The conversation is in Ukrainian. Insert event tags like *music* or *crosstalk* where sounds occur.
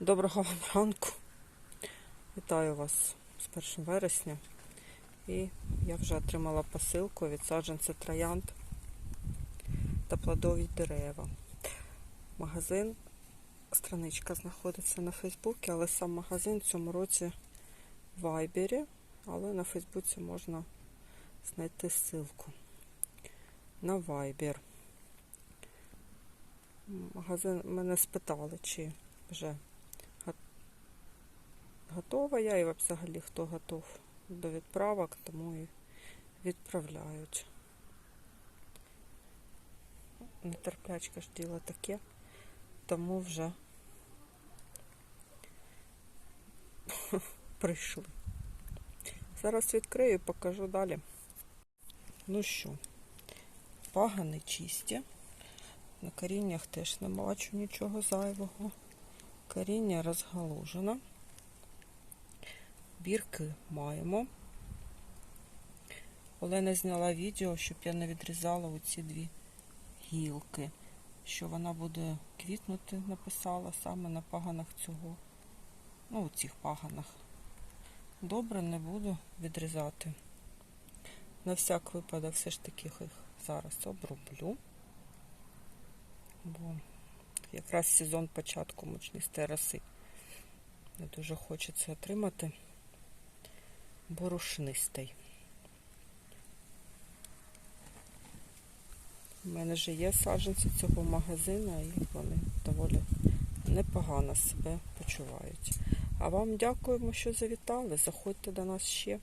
Доброго вам ранку. Вітаю вас з 1 вересня. І я вже отримала посилку від саджанця троянд та плодові дерева. Магазин, страничка знаходиться на Фейсбуці, але сам магазин в цьому році в Вайбері, але на Фейсбуці можна знайти ссылку на Вайбер. Магазин мене спитали, чи вже готова я і взагалі хто готов до відправок, тому і відправляють. Нетерплячка ж діло таке, тому вже *laughs* прийшли. Зараз відкрию покажу далі. Ну що, пагани чисті. На коріннях теж не бачу нічого зайвого. Коріння розгалужено. Бірки маємо. Олена зняла відео, щоб я не відрізала оці дві гілки. Що вона буде квітнути, написала саме на паганах цього. Ну, у цих паганах. Добре, не буду відрізати. На всяк випадок все ж таки їх зараз оброблю. Бо якраз сезон початку мучнистої роси. Не дуже хочеться отримати борошнистий. У мене вже є саджанці цього магазину і вони доволі непогано себе почувають. А вам дякуємо, що завітали. Заходьте до нас ще.